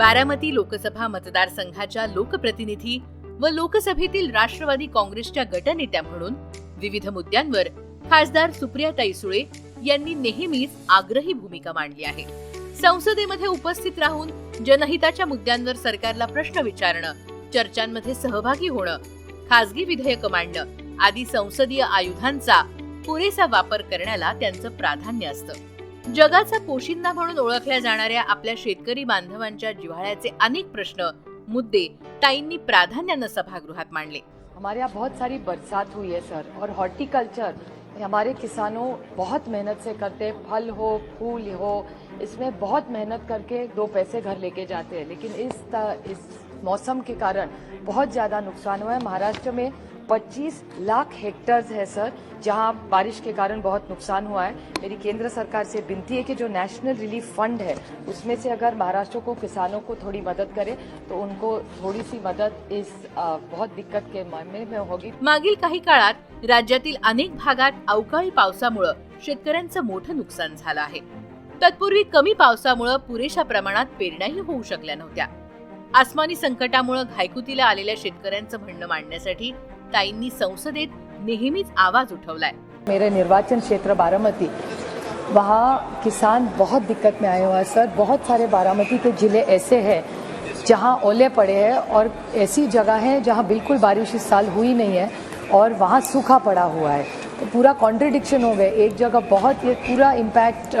बारामती लोकसभा मतदारसंघाच्या लोकप्रतिनिधी व लोकसभेतील राष्ट्रवादी काँग्रेसच्या गटनेत्या म्हणून विविध मुद्द्यांवर खासदार सुप्रियाताई सुळे यांनी नेहमीच आग्रही भूमिका मांडली आहे. संसदेमध्ये उपस्थित राहून जनहिताच्या मुद्द्यांवर सरकारला प्रश्न विचारणं चर्चांमध्ये सहभागी होणं खासगी विधेयक मांडणं आदी संसदीय आयुधांचा पुरेसा वापर करण्याला त्यांचं प्राधान्य असतं. जगाचा पोशिंदा म्हणून ओळखल्या जाणाऱ्या आपल्या शेतकरी बांधवांच्या जिव्हाळ्याचे अनेक प्रश्न, मुद्दे ताईंनी प्राधान्यानं सभागृहात मांडले. हमारे यहाँ बहुत सारी बरसात हुई है, सर, और हॉर्टिकल्चर। हमारे किसानों बहुत मेहनत से करते हैं, फल हो, फूल हो, इसमें बहुत मेहनत करके दो पैसे घर लेके जाते हैं, लेकिन इस इस मौसम के कारण बहुत ज़्यादा नुकसान हुआ है। महाराष्ट्र में 25 लाख हेक्टर्स है सर जहां बारिश के कारण बहुत नुकसान हुआ है। मेरी केंद्र सरकार से विनती है कि जो नेशनल रिलीफ फंड है उसमें से अगर महाराष्ट्र को किसानों को थोड़ी मदद करे तो उनको थोड़ी सी मदद इस बहुत दिक्कत के मामले में होगी। मागील काही काळात राज्यातील अनेक भागात अवकाळी पावसामुळं शेतकऱ्यांचं मोठं नुकसान झालं आहे. तत्पूर्वी कमी पावसामुळं पुरेशा प्रमाणात पेरण्याही होऊ शकल्या नव्हत्या. आसमानी संकटामुळं घायकुतीला आलेल्या शेतकऱ्यांचं म्हणणं मांडण्यासाठी ताईंनी संसदेत नेहमीच आवाज़ उठवलाय. मेरे निर्वाचन क्षेत्र बारामती, वहाँ किसान बहुत दिक्कत में आए हुए हैं, सर। बहुत सारे बारामती के ज़िले ऐसे हैं जहाँ ओले पड़े हैं और ऐसी जगह है जहाँ बिल्कुल बारिश इस साल हुई नहीं है और वहाँ सूखा पड़ा हुआ है। तो पूरा कॉन्ट्रडिक्शन हो गए एक जगह बहुत ये पूरा इम्पैक्ट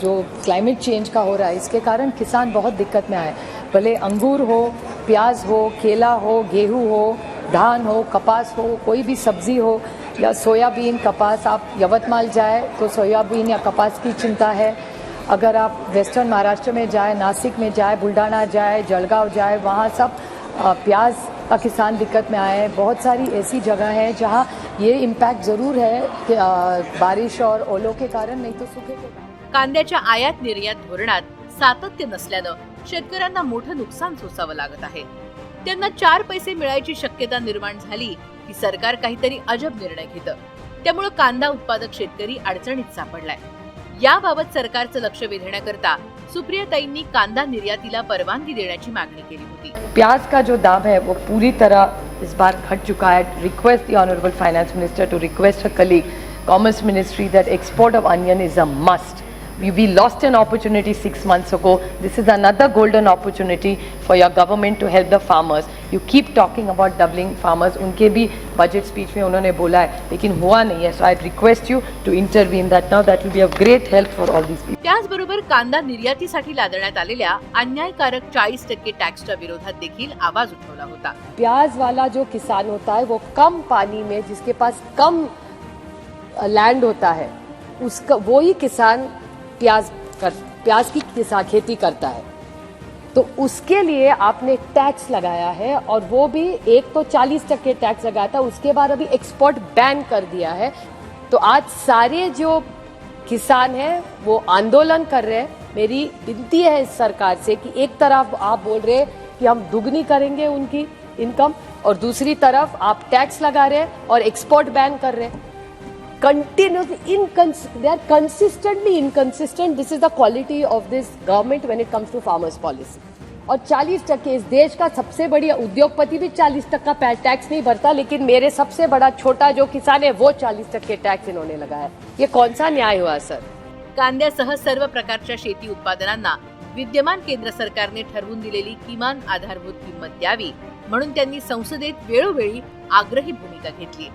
जो क्लाइमेट चेंज का हो रहा है, इसके कारण किसान बहुत दिक्कत में आए। भले अंगूर हो, प्याज हो, केला हो, गेहूँ हो धान हो कपास हो कोई भी सब्जी हो या सोयाबीन कपास आप यवतमाल जाए तो सोयाबीन या कपास की चिंता है। अगर आप वेस्टर्न महाराष्ट्र में जाए नासिक में जाए बुल्ढाना जाए जलगांव जाए वहाँ सब प्याज का किसान दिक्कत में आए हैं। बहुत सारी ऐसी जगह है जहाँ ये इम्पैक्ट ज़रूर है कि बारिश और ओलों के कारण नहीं तो सूखे कांद्याच्या आयात निर्यात धोरणात सातत्य नसल्यानं शेतकऱ्यांना मोठं नुकसान सोसावं लागत आहे. त्यांना चार पैसे मिळायची शक्यता निर्माण झाली. की सरकार काहीतरी अजब निर्णय घेतं. त्यामुळं कांदा उत्पादक शेतकरी अडचणीत सापडलाय. याबाबत सरकारचं लक्ष वेधण्याकरता सुप्रियाताईंनी कांदा निर्यातीला परवानगी देण्याची मागणी केली होती. प्याज का जो दाम है वो पूरी तरह इस बार घट चुका है. Request the honourable finance minister to request a colleague commerce ministry that export of onion is a must We, we lost an opportunity six months ago. This is another golden opportunity for your government to help the farmers. You keep talking about doubling farmers. उनके भी budget speech में उन्होंने बोला है लेकिन हुआ नहीं है. So I request you to intervene that now. That will be of great help for all these people. त्याचबरोबर कांदा निर्यातीसाठी लादण्यात आलेल्या अन्यायकारक चाळीस टक्के टॅक्सच्या विरोधात देखील आवाज़ उठवला होता प्याज वाला जो किसान होता है वो कम पानी में जिसके पास कम लैंड होता है उसका वो ही किसान प्याज कर, प्याज की खेती करता है। तो उसके लिए आपने टैक्स लगाया है और वो भी एक तो 40 टक्के टैक्स लगाया था, उसके बाद अभी एक्सपोर्ट बैन कर दिया है। तो आज सारे जो किसान हैं, वो आंदोलन कर रहे हैं। मेरी विनती है इस सरकार से कि एक तरफ़ आप बोल रहे हैं कि हम दुगनी करेंगे उनकी इनकम और दूसरी तरफ़ आप टैक्स लगा रहे हैं और एक्सपोर्ट बैन कर रहे हैं। Continuous incons they are consistently inconsistent. This is the quality of this government when it comes to farmers policy. और 40 टक्के इस देश का सबसे बड़ी उद्योगपति भी 40 टक्का टैक्स नहीं भरता लेकिन मेरे सबसे बड़ा छोटा जो किसान है वो 40 टक्के टैक्स इन्होंने लगाया। ये कौन सा न्याय हुआ सर? कांद्यासह सर्व प्रकारच्या शेती उत्पादनांना विद्यमान केंद्र सरकारने ठरवून दिलेली किमान आधारभूत किंमत द्यावी म्हणून त्यांनी संसदेत वेळोवेळी आग्रही भूमिका घेतली.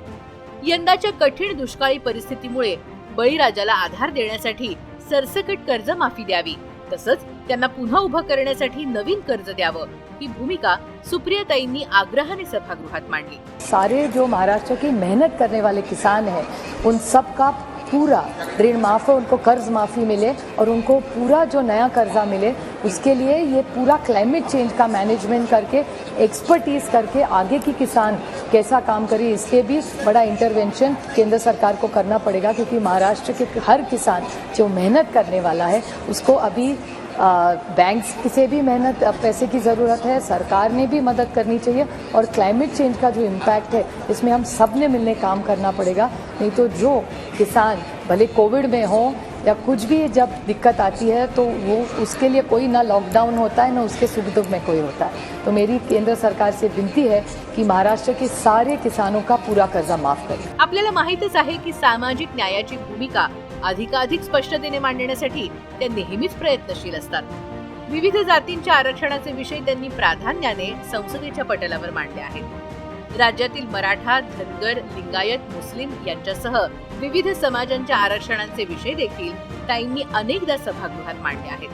यंदाच्या कठीण दुष्काळी परिस्थितीमुळे बळीराजाला आधार देण्यासाठी सरसकट कर्जमाफी द्यावी. तसंच त्यांना पुन्हा उभं करण्यासाठी नवीन कर्ज द्यावं. ही भूमिका सुप्रियाताईंनी आग्रहाने सभागृहात मांडली. सारे जो महाराष्ट्र की मेहनत करने वाले किसान हैं उन सब का पूरा ऋण माफ़ हो, उनको कर्ज माफ़ी मिले और उनको पूरा जो नया कर्जा मिले, उसके लिए ये पूरा क्लाइमेट चेंज का मैनेजमेंट करके एक्सपर्टीज करके आगे की किसान कैसा काम करे, इसके भी बड़ा इंटरवेंशन केंद्र सरकार को करना पड़ेगा, क्योंकि महाराष्ट्र के हर किसान जो मेहनत करने वाला है, उसको अभी बैंक से भी मेहनत पैसे की ज़रूरत है, सरकार ने भी मदद करनी चाहिए और क्लाइमेट चेंज का जो इम्पैक्ट है, इसमें हम सबने मिलने काम करना पड़ेगा। नहीं तो जो किसान, भले कोविड में हो या कुछ भी जब दिक्कत आती है तो वो उसके लिए कोई ना लॉकडाउन होता है, ना उसके सुख दुख में कोई होता है। तो मेरी केंद्र सरकार से विनती है कि महाराष्ट्र के सारे किसानों का पूरा कर्जा माफ़ करें। आपल्याला माहितच आहे की सामाजिक न्यायाची भूमिका अधिकाधिक स्पष्टतेने मांडण्यासाठी त्या नेहमीच प्रयत्नशील असतात. विविध जातींच्या आरक्षणाचे विषय त्यांनी प्राधान्याने संसदेच्या पटलावर मांडले आहेत. राज्यातील मराठा धनगर लिंगायत मुस्लिम यांच्यासह विविध समाजांच्या आरक्षणांचे विषय देखील ताईंनी अनेकदा सभागृहात मांडले आहेत.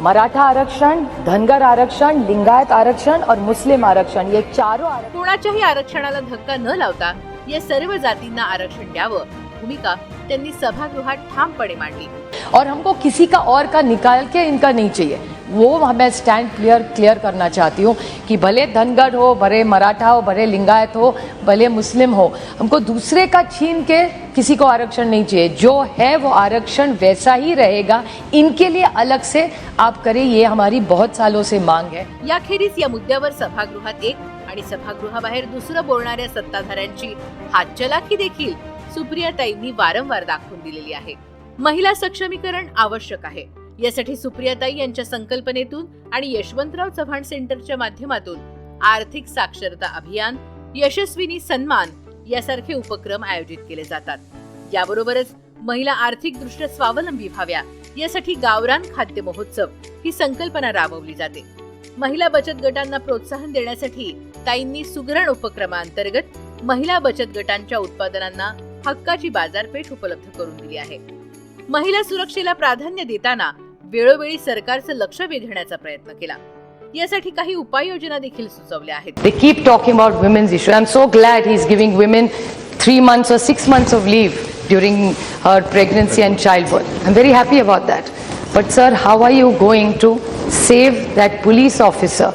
मराठा आरक्षण धनगर आरक्षण लिंगायत आरक्षण और मुस्लिम आरक्षण ये चारों कोणाच्याही आरक्षणाला धक्का न लावता या सर्व जातींना आरक्षण द्यावं. भूमिका त्यांनी सभागृहात ठामपणे मांडली. और हमको किसी का और का निकाल के इनका नहीं चाहिए। वो मैं स्टैंड क्लियर क्लियर करना चाहती हूँ कि भले धनगर हो भले मराठा हो भले लिंगायत हो भले मुस्लिम हो हमको दूसरे का छीन के किसी को आरक्षण नहीं चाहिए। जो है वो आरक्षण वैसा ही रहेगा। इनके लिए अलग से आप करें ये हमारी बहुत सालों से मांग है। याखेरीज या मुद्द्यावर सभागृहात एक आणि सभागृहाबाहेर दुसरं बोलणाऱ्या सत्ताधाऱ्यांची हातचलाखी देखील सुप्रियाताईंनी वारंवार दाखवून दिलेली आहे. महिला सक्षमीकरण आवश्यक आहे. यासाठी सुप्रियाताई यांच्या संकल्पनेतून आणि यशवंतराव चव्हाण सेंटरच्या माध्यमातून आर्थिक साक्षरता अभियान यशस्विनी सन्मान यासारखे उपक्रम आयोजित केले जातात. याबरोबरच महिला आर्थिकदृष्ट्या स्वावलंबी व्हाव्या यासाठी गावरान खाद्य महोत्सव ही संकल्पना राबवली जाते. महिला बचत गटांना प्रोत्साहन देण्यासाठी ताईंनी सुगरण उपक्रमांतर्गत महिला बचत गटांच्या उत्पादनांना हक्काची बाजारपेठ उपलब्ध करून दिली आहे. महिला सुरक्षेला प्राधान्य देताना वेळोवेळी सरकारचं लक्ष वेधण्याचा प्रयत्न केला. यासाठी काही उपाययोजना देखील सुचवल्या आहेत. They keep talking about women's issue I am so glad he is giving women three months or six months of leave during her pregnancy and child birth I am very happy about that but sir how are you going to save that police officer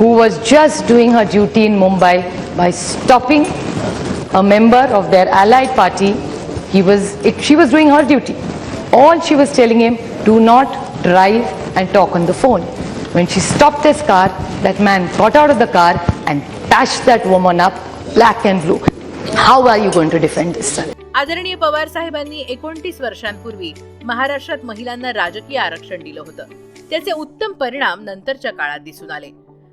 who was just doing her duty in Mumbai by stopping a member of their allied party? He was, it, she was doing her duty. All she was telling him, do not drive and talk on the phone. When she stopped his car, that man got out of the car and dashed that woman up, black and blue. How are you going to defend this, sir? आदरणीय पवार साहेबांनी एकोणतीस वर्षांपूर्वी महाराष्ट्रात महिलांना राजकीय आरक्षण दिलं होतं त्याचे उत्तम परिणाम नंतरच्या काळात दिसून आले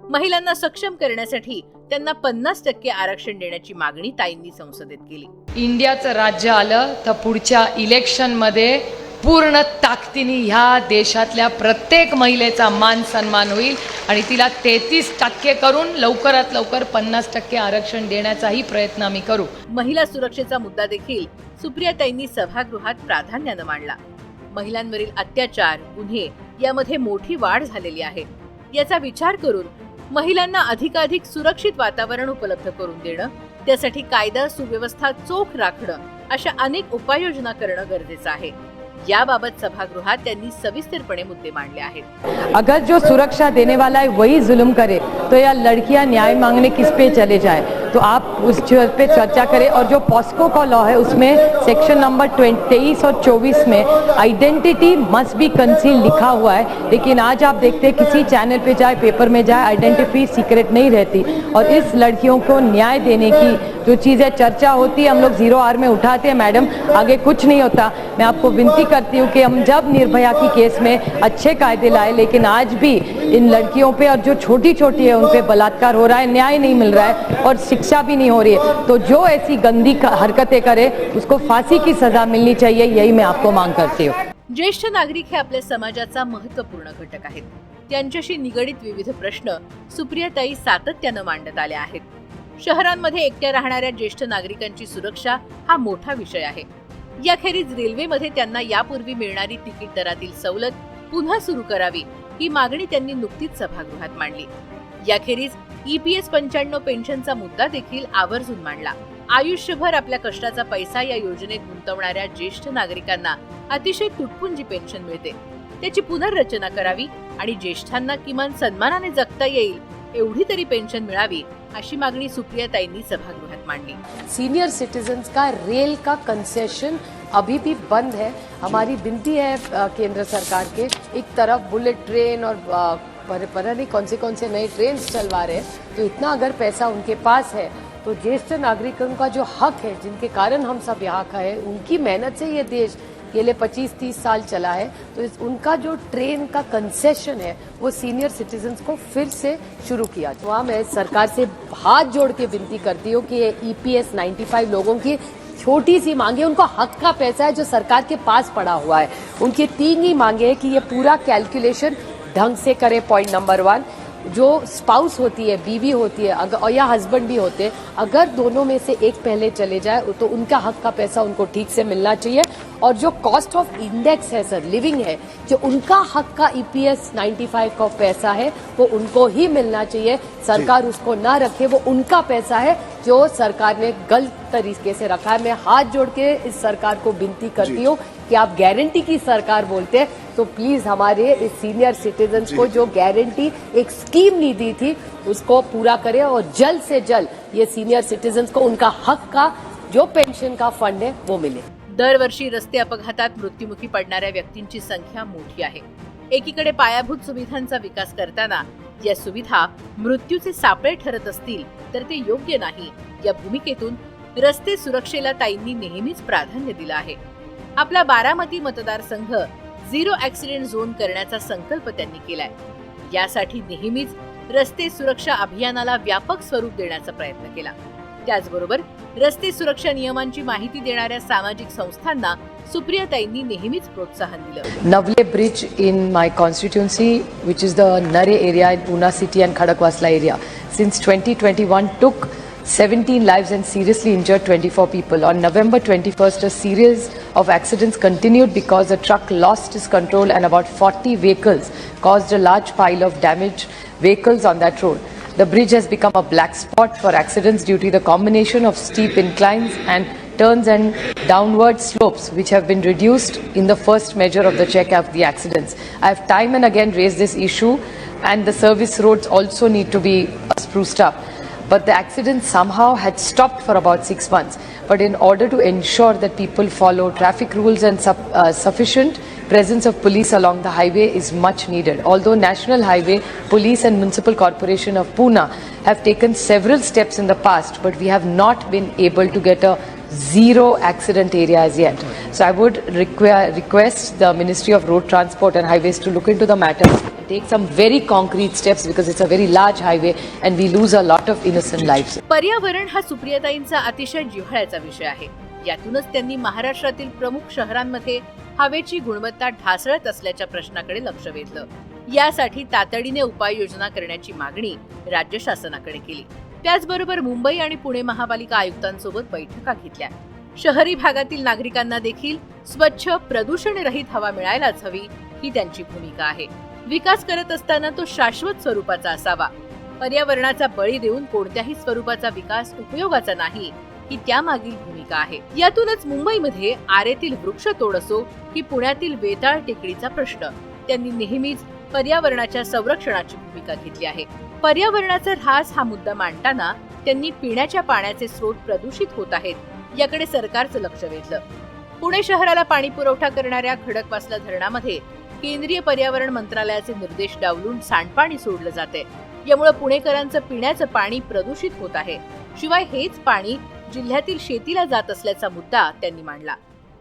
महिलांना सक्षम करण्यासाठी त्यांना पन्नास टक्के आरक्षण देण्याची मागणी ताईंनी संसदेत केली. इंडियाचं राज्य आलं तर पुढच्या इलेक्शनमध्ये पूर्ण ताकदीने ह्या देशातल्या प्रत्येक महिलेचा मान सन्मान होईल आणि तिला तेहतीस टक्के करून लवकरात लवकर पन्नास टक्के आरक्षण देण्याचाही प्रयत्न आम्ही करू. महिला सुरक्षेचा मुद्दा देखील सुप्रियाताईंनी सभागृहात प्राधान्यानं मांडला. महिलांवरील अत्याचार गुन्हे यामध्ये मोठी वाढ झालेली आहे. याचा विचार करून महिलांना अधिकाधिक सुरक्षित वातावरण उपलब्ध करून देणं त्यासाठी कायदा सुव्यवस्था चोख राखणं अशा अनेक उपाययोजना करणं गरजेचं आहे. याबाबत सभागृहात त्यांनी सविस्तरपणे मुद्दे मांडले आहेत. अगर जो सुरक्षा देने वाला है वही जुल्म करे तो या लड़कियां न्याय मांगने किस पे चले जाए? तो आप उस पे चर्चा करें और जो पॉस्को का लॉ है, उसमें सेक्शन नंबर तेईस और चौबीस में आइडेंटिटी मस्ट बी कंसील लिखा हुआ है। लेकिन आज आप देखते हैं किसी चैनल पे जाए पेपर में जाए आइडेंटिटी सीक्रेट नहीं रहती। और इस लड़कियों को न्याय देने की जो चीज़ें चर्चा होती है हम लोग ज़ीरो आर में उठाते हैं मैडम आगे कुछ नहीं होता। मैं आपको विनती करती हूँ कि हम जब निर्भया की केस में अच्छे कायदे लाए, लेकिन आज भी इन लड़कियों पे और जो छोटी छोटी है, उन पे बलात्कार हो रहा है, न्याय नहीं मिल रहा है। और शिक्षा भी नहीं हो रही है। तो जो ऐसी गंदी हरकतें करे उसको फांसी की सजा मिलनी चाहिए यही मैं आपको मांग करती हूँ। ज्येष्ठ नागरिक हे आपल्या समाजाचा महत्त्वपूर्ण घटक आहेत। त्यांच्याशी निगडित विविध प्रश्न सुप्रियाताई सातत्यानं मांडत आल्या आहेत. शहरांमध्ये एकट्या राहणाऱ्या ज्येष्ठ नागरिकांची सुरक्षा हा मोठा विषय आहे. याखेरीज रेल्वेमध्ये त्यांना यापूर्वी मिळणारी तिकीट दरातील सवलत पुन्हा सुरू करावी ही मागणी त्यांनी नुकतीच सभागृहात मांडली. याखेरीज ईपीएस पंच्याण्णव पेन्शनचा मुद्दा देखील आवर्जून मांडला. आयुष्यभर आपल्या कष्टाचा पैसा या योजनेत गुंतवणाऱ्या ज्येष्ठ नागरिकांना अतिशय तुटपुंजी पेन्शन मिळते. त्याची पुनर्रचना करावी आणि ज्येष्ठांना किमान सन्मानाने जगता येईल एवढी तरी पेन्शन मिळावी अशी मागणी सुप्रियाताईंनी सभागृहात मांडली. सीनियर सिटीजन्स का रेल का कंसेशन अभी भी बंद है. हमारी विनती है केंद्र सरकार के एक तरफ बुलेट ट्रेन और पर- नहीं कौन से कौन से नए ट्रेन चलवा रहे हैं। तो इतना अगर पैसा उनके पास है तो ज्येष्ठ नागरिकों का जो हक है जिनके कारण हम सब यहाँ का है उनकी मेहनत से ये देश गेले 25-30 साल चला है। तो इस, उनका जो ट्रेन का कंसेशन है वो सीनियर सिटीजन्स को फिर से शुरू किया। तो वहाँ मैं सरकार से हाथ जोड़ के विनती करती हूँ कि ये E ईपीएस 95 लोगों की छोटी सी मांगे उनको हक का पैसा है जो सरकार के पास पड़ा हुआ है। उनकी तीन ही मांगे हैं कि ये पूरा कैलकुलेशन ढंग से करे पॉइंट नंबर वन जो स्पाउस होती है बीवी होती है अगर और या हस्बैंड भी होते हैं अगर दोनों में से एक पहले चले जाए तो उनका हक का पैसा उनको ठीक से मिलना चाहिए। और जो कॉस्ट ऑफ़ इंडेक्स है सर लिविंग है जो उनका हक का ईपीएस 95 का पैसा है वो उनको ही मिलना चाहिए। सरकार उसको ना रखे वो उनका पैसा है जो सरकार ने गलत तरीके से रखा है। मैं हाथ जोड़ के इस सरकार को विनती करती हूँ कि आप गारंटी की सरकार बोलते हैं तो प्लीज हमारे इस सीनियर सिटीजन्स को जो गारंटी एक स्कीम नहीं दी थी उसको पूरा करें और जल्द से जल्द ये सीनियर सिटीजन्स को उनका हक का जो पेंशन का फंड है वो मिले। दरवर्षी रस्ते अपघातात मृत्युमुखी पडणाऱ्या व्यक्तींची संख्या मोठी आहे. एकीकडे पायाभूत सुविधांचा विकास करताना या सुविधा मृत्यूचे सापळे ठरत असतील तर ते योग्य नाही. या भूमिकेतून रस्ते सुरक्षेला ताईंनी नेहमीच प्राधान्य दिलं आहे. आपला बारामती मतदारसंघ झिरो ऍक्सिडेंट झोन करण्याचा संकल्प त्यांनी केलाय. यासाठी नेहमीच रस्ते सुरक्षा अभियानाला व्यापक स्वरूप देण्याचा प्रयत्न केला. त्याचबरोबर रस्ते सुरक्षा नियमांची माहिती देणाऱ्या सामाजिक संस्थांना सुप्रियाताईंनी नेहमीच प्रोत्साहन दिलं. Navale bridge in my constituency which is the Narhe area in Poona city and Khadakwasla area since twenty twenty one took 17 lives and seriously injured 24 people. On November 21st, a series of accidents continued because a truck lost its control and about 40 vehicles caused a large pile of damaged vehicles on that road. The bridge has become a black spot for accidents due to the combination of steep inclines and turns and downward slopes, which have been reduced in the first measure of the check of the accidents. I have time and again raised this issue, and the service roads also need to be spruced up. But the accident somehow had stopped for about six months. But in order to ensure that people follow traffic rules and sup- uh, sufficient presence of police along the highway is much needed. Although National Highway, Police and Municipal Corporation of Pune have taken several steps in the past, but we have not been able to get a zero accident area as yet. So I would require, request the Ministry of Road Transport and Highways to look into the matter and take some very concrete steps because it's a very large highway and we lose a lot of innocent lives. पर्यावरण हा सुप्रियताईंचा अतिशय जिव्हाळ्याचा विषय आहे यातूनच त्यांनी महाराष्ट्रातील प्रमुख शहरांमध्ये हवेची गुणवत्ता ढासळत असल्याच्या प्रश्नाकडे लक्ष वेधलं यासाठी तातडीने उपाययोजना करण्याची मागणी राज्य शासनाकडे केली त्याचबरोबर मुंबई आणि पुणे महापालिका आयुक्तांसोबत बैठका घेतल्या. शहरी भागातील नागरिकांना देखील स्वच्छ प्रदूषणरहित हवा मिळायलाच हवी ही त्यांची भूमिका आहे. विकास करत असताना तो शाश्वत स्वरूपाचा असावा. पर्यावरणाचा बळी देऊन कोणत्याही स्वरूपाचा विकास उपयोगाचा नाही ही त्यामागील भूमिका आहे. यातूनच मुंबईमध्ये आरेतील वृक्ष तोड असो की पुण्यातील वेताळ टेकडीचा प्रश्न त्यांनी नेहमीच पर्यावरणाच्या संरक्षणाची भूमिका घेतली आहे. पर्यावरणाचा ऱ्हास हा मुद्दा मांडताना त्यांनी पिण्याच्या पाण्याचे स्रोत प्रदूषित होत आहेत याकडे सरकारचं लक्ष वेधलं. पुणे शहराला पाणी पुरवठा करणाऱ्या खडकवासला धरणामध्ये केंद्रीय पर्यावरण मंत्रालयाचे निर्देश डावलून सांडपाणी सोडलं जाते यामुळे पुणेकरांचं पिण्याचं पाणी प्रदूषित होत आहे. शिवाय हेच पाणी जिल्ह्यातील शेतीला जात असल्याचा मुद्दा त्यांनी मांडला.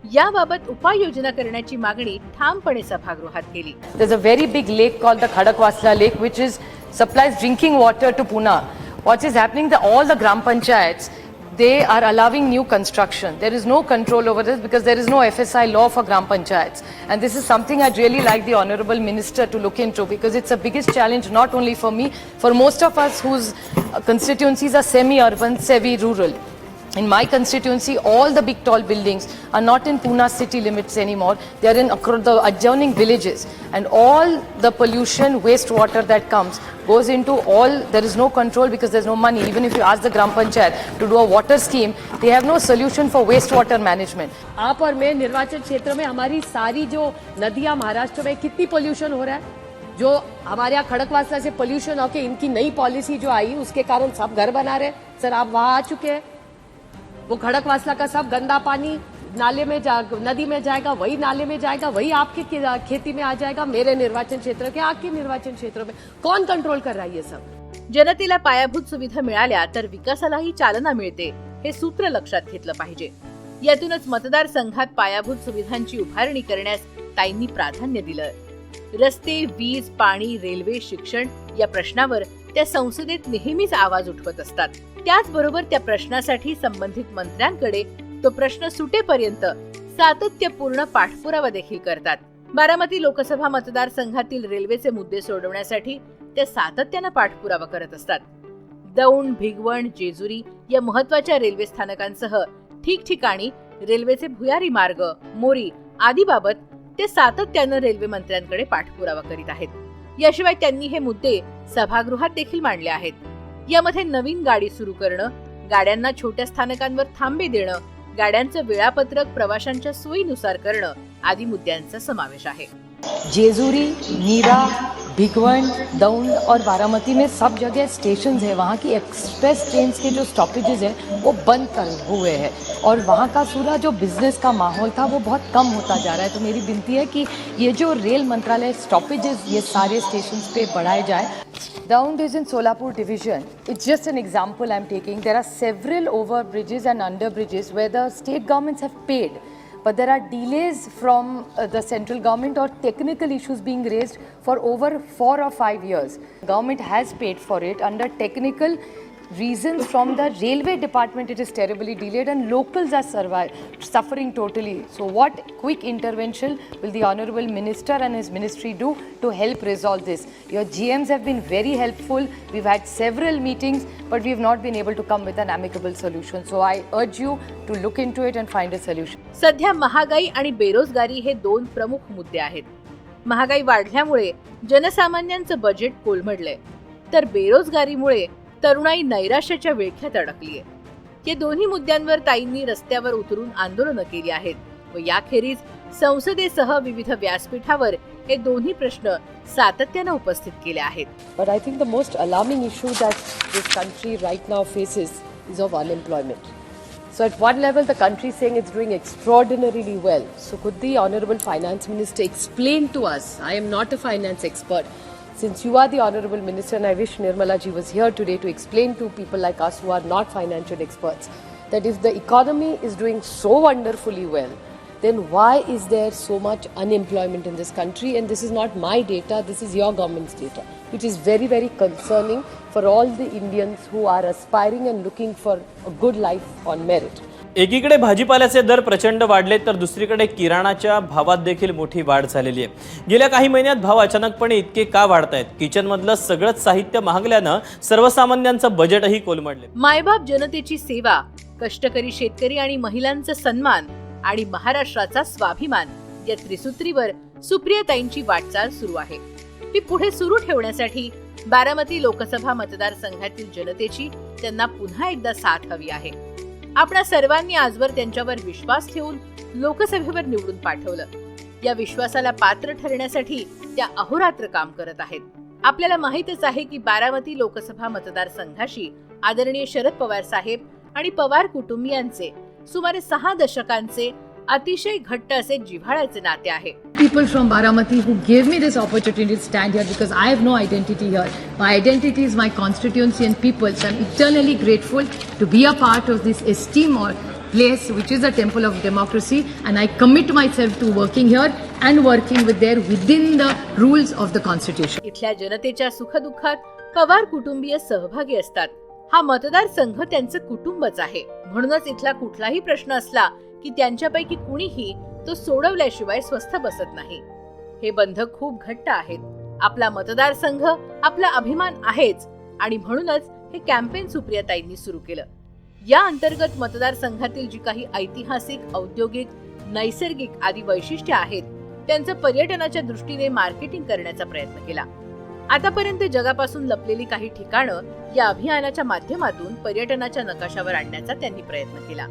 याबाबत उपाययोजना करण्याची मागणी ठामपणे सभागृहात केली. There's very big lake call the Khadakwasla lake which is supplies drinking water to Pune. What is happening? All the gram panchayats they are allowing new construction. There is no control over this because there is no FSI law for gram panchayats, and this is something I'd really like the honourable minister to look into because it's a biggest challenge not only for me, for most of us whose constituencies are semi-urban, semi-rural In my constituency, all the big tall buildings are not in Pune city limits anymore. They are in across the adjoining villages, and all the pollution, wastewater that comes goes into all. There is no control because there's no money. Even if you ask the Gram Panchayat to do a water scheme, they have no solution for wastewater management. आप और मैं निर्वाचन क्षेत्र में हमारी सारी जो नदियां महाराष्ट्र में कितनी पोल्यूशन हो रहा है जो हमारे यहाँ खड़कवासला से पोल्यूशन होके इनकी नई पॉलिसी जो आई उसके कारण सब घर बना रहे सर आप वहां आ चुके हैं वो खड़कवासला का सब गंदा पानी नाले में जा नदी में जाएगा वही नाले में जाएगा वही आपके खेती में आ जाएगा मेरे निर्वाचन क्षेत्र के आपके निर्वाचन क्षेत्र में। कौन कंट्रोल कर रहा है ये सब? जनतेला पायाभूत सुविधा मिळाल्या तर विकासालाही चालना मिळते हे सूत्र लक्षात घेतलं पाहिजे. यातूनच मतदारसंघात पायाभूत सुविधांची उभारणी करण्यास ताईंनी प्राधान्य दिलं. रस्ते वीज पाणी रेल्वे शिक्षण या प्रश्नावर त्या संसदेत नेहमीच आवाज उठवत असतात. त्याचबरोबर त्या प्रश्नासाठी संबंधित मंत्र्यांकडे तो प्रश्न सुटेपर्यंत सातत्यपूर्ण पाठपुरावा देखील करतात. बारामती लोकसभा मतदारसंघातील रेल्वेचे मुद्दे सोडवण्यासाठी ते सातत्यानं पाठपुरावा करत असतात. दौंड भिगवण जेजुरी या महत्त्वाच्या रेल्वे स्थानकांसह ठिकठिकाणी रेल्वेचे भुयारी मार्ग मोरी आदी बाबत ते सातत्यानं रेल्वे मंत्र्यांकडे पाठपुरावा करीत आहेत. याशिवाय त्यांनी हे मुद्दे सभागृहात देखील मांडले आहेत. यामध्ये नवीन गाडी सुरू करणं गाड्यांना छोट्या स्थानकांवर थांबे देणं गाड्यांचं वेळापत्रक प्रवाशांच्या सोयीनुसार करणं आदी मुद्द्यांचा समावेश आहे. जेजुरी नीरा भिगवण दौंड और बारामती में सब जगह स्टेशन है। वहाँ की एक्सप्रेस ट्रेन के जो स्टॉपेजेस हैं वो बंद कर हुए हैं। और वहाँ का सूरा जो बिजनेस का माहौल था वो बहुत कम होता जा रहा है। तो मेरी विनती है कि ये जो रेल मंत्रालय स्टॉपेजेस ये सारे स्टेशन पे बढ़ाए जाए। Downed is in Solapur division. It's just an example I'm taking. There are several over bridges and under bridges where the state governments have paid, but there are delays from uh, the central government or technical issues being raised for over four or five years. Government has paid for it under technical reasons from the railway department. It is terribly delayed, and locals are survive, suffering totally. So, what quick intervention will the honorable minister and his ministry do to help resolve this? Your GMs have been very helpful. We've had several meetings, but we've not been able to come with an amicable solution. So, I urge you to look into it and find a solution. सध्या महागाई आणि बेरोजगारी हे दोन प्रमुख मुद्दे आहेत महागाई वाढल्यामुळे जनसामान्यांचं बजेट कोलमडलंय तर बेरोजगारीमुळे तरुणाई नैराश्याच्या विळख्यात अडकली आहे. या दोन्ही मुद्द्यांवर ताईंनी रस्त्यावर उतरून आंदोलनं केली आहेत व याखेरीज संसदेसह विविध व्यासपीठावर हे दोन्ही प्रश्न सातत्यानं उपस्थित केले आहेत. But I think the most alarming issue that this country right now faces is of unemployment so at one level the country saying is doing extraordinarily well so could the honourable finance minister explain to us I am not a finance expert Since you are the Honorable Minister, and I wish Nirmala ji was here today to explain to people like us who are not financial experts that if the economy is doing so wonderfully well, then why is there so much unemployment in this country? And this is not my data, this is your government's data, which is very, very concerning for all the Indians who are aspiring and looking for a good life on merit. एकीकडे भाजीपाल्याचे दर प्रचंड वाढले तर दुसरीकडे किराणाच्या भावात देखील मोठी वाढ झालेली आहे. गेल्या काही महिन्यात भाव अचानकपणे इतके का वाढतायत? किचनमधलं सगळंच साहित्य महागल्यानं सर्वसामान्यांचं बजेटही कोलमडले. मायबाप जनतेची सेवा कष्टकरी शेतकरी आणि महिलांचा सन्मान आणि महाराष्ट्राचा स्वाभिमान या त्रिसूत्रीवर सुप्रियाताईंची वाटचाल सुरू आहे. ती पुढे सुरू ठेवण्यासाठी बारामती लोकसभा मतदारसंघातील जनतेची त्यांना पुन्हा एकदा साथ हवी आहे. आपणा सर्वांनी आजवर त्यांच्यावर विश्वास ठेवून लोकसभेवर निवडून पाठवलं. या विश्वासाला पात्र ठरण्यासाठी त्या अहोरात्र काम करत आहेत. आपल्याला माहितच आहे की बारामती लोकसभा मतदारसंघाशी आदरणीय शरद पवार साहेब आणि पवार कुटुंबियांचे सुमारे सहा दशकांचे अतिशय घट्ट असे जिव्हाळ्याचे नाते आहे. People from Baramati who gave me this opportunity stand here because I have no identity here my identity is my constituency and people I am eternally grateful to be a part of this esteem or place which is a temple of democracy and I commit myself to working here and working with there within the rules of the constitution इथल्या जनतेच्या सुखदुःखात पवार कुटुंबीय सहभागी असतात. हा मतदारसंघ त्यांचं कुटुंबच आहे. म्हणूनच इथला कुठलाही प्रश्न असला की त्यांच्यापैकी कुणीही तो सोडवल्याशिवाय स्वस्थ बसत नाही. हे बंध खूप घट्ट आहेत. आपला मतदारसंघ आपला अभिमान आहेच आणि म्हणूनच हे कॅम्पेन सुप्रियाताईंनी सुरू केलं. या अंतर्गत मतदारसंघातील जी काही ऐतिहासिक औद्योगिक नैसर्गिक आदी वैशिष्ट्ये आहेत त्यांचं पर्यटनाच्या दृष्टीने मार्केटिंग करण्याचा प्रयत्न केला. आतापर्यंत जगापासून लपलेली काही ठिकाणं या अभियानाच्या माध्यमातून पर्यटनाच्या नकाशावर आणण्याचा त्यांनी प्रयत्न केला.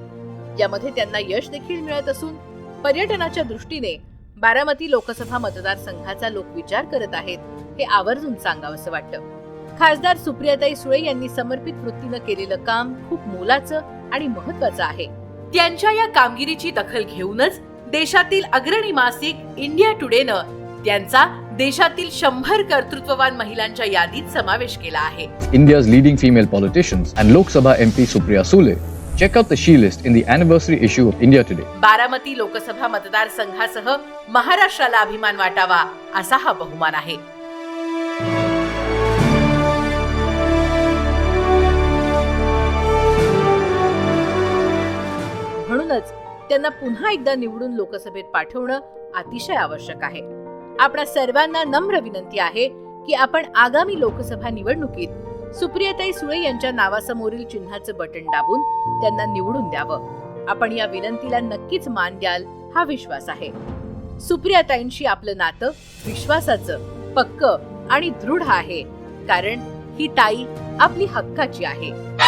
यामध्ये त्यांना यश देखील मिळत असून पर्यटनाच्या दृष्टीने बारामती लोकसभा मतदारसंघाचा लोक विचार करत आहेत हे आवर्जून सांगावंसं वाटतं. खासदार सुप्रियाताई सुळे यांनी समर्पित वृत्तीनं केलेलं काम खूप मोलाचं आणि महत्वाचं आहे. त्यांच्या या कामगिरीची दखल घेऊनच देशातील अग्रणी मासिक इंडिया टुडेनं त्यांचा देशातील शंभर कर्तृत्ववान महिलांच्या यादीत समावेश केला आहे. India's leading female politicians and Lok Sabha MP Supriya Sule check out the she list in the the issue of India Today Baramati Lok Sabha मतदारसंघासह महाराष्ट्राला अभिमान वाटावा असा हा बहुमान आहे. म्हणूनच त्यांना पुन्हा एकदा निवडून लोकसभेत पाठवणं अतिशय आवश्यक आहे. आपणा सर्वांना नम्र विनंती आहे की आपण आगामी लोकसभा निवडणुकीत सुप्रियाताई सुळे यांच्या नावासमोरील चिन्हाचं बटन दाबून त्यांना निवडून द्यावं. आपण या विनंतीला नक्कीच मान द्याल हा विश्वास आहे. सुप्रियाताईंशी आपलं नातं विश्वासाचं पक्क आणि दृढ आहे. कारण ही ताई आपली हक्काची आहे.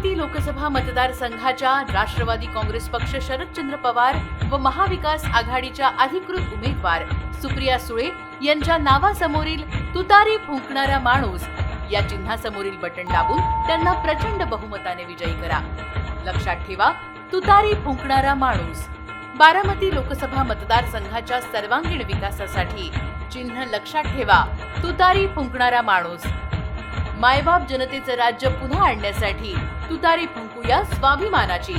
अमरावती लोकसभा मतदारसंघाच्या राष्ट्रवादी काँग्रेस पक्ष शरदचंद्र पवार व महाविकास आघाडीच्या अधिकृत उमेदवार सुप्रिया सुळे यांच्या नावासमोरील तुतारी फुंकणारा माणूस या चिन्हासमोरील बटन दाबून त्यांना प्रचंड बहुमताने विजयी करा. लक्षात ठेवा तुतारी फुंकणारा माणूस. बारामती लोकसभा मतदारसंघाच्या सर्वांगीण विकासासाठी चिन्ह लक्षात ठेवा तुतारी फुंकणारा माणूस. मायबाप जनतेचं राज्य पुन्हा आणण्यासाठी तुतारी फुंकूया स्वाभिमानाची.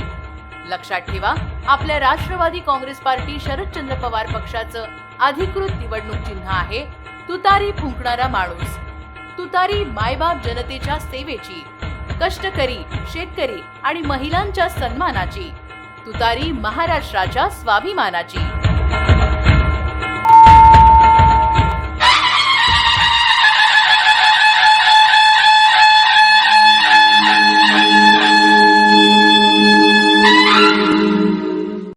लक्षात ठेवा आपल्या राष्ट्रवादी काँग्रेस पार्टी शरदचंद्र पवार पक्षाचं अधिकृत निवडणूक चिन्ह आहे तुतारी फुंकणारा माणूस. तुतारी मायबाप जनतेच्या सेवेची कष्टकरी शेतकरी आणि महिलांच्या सन्मानाची तुतारी महाराष्ट्राच्या स्वाभिमानाची.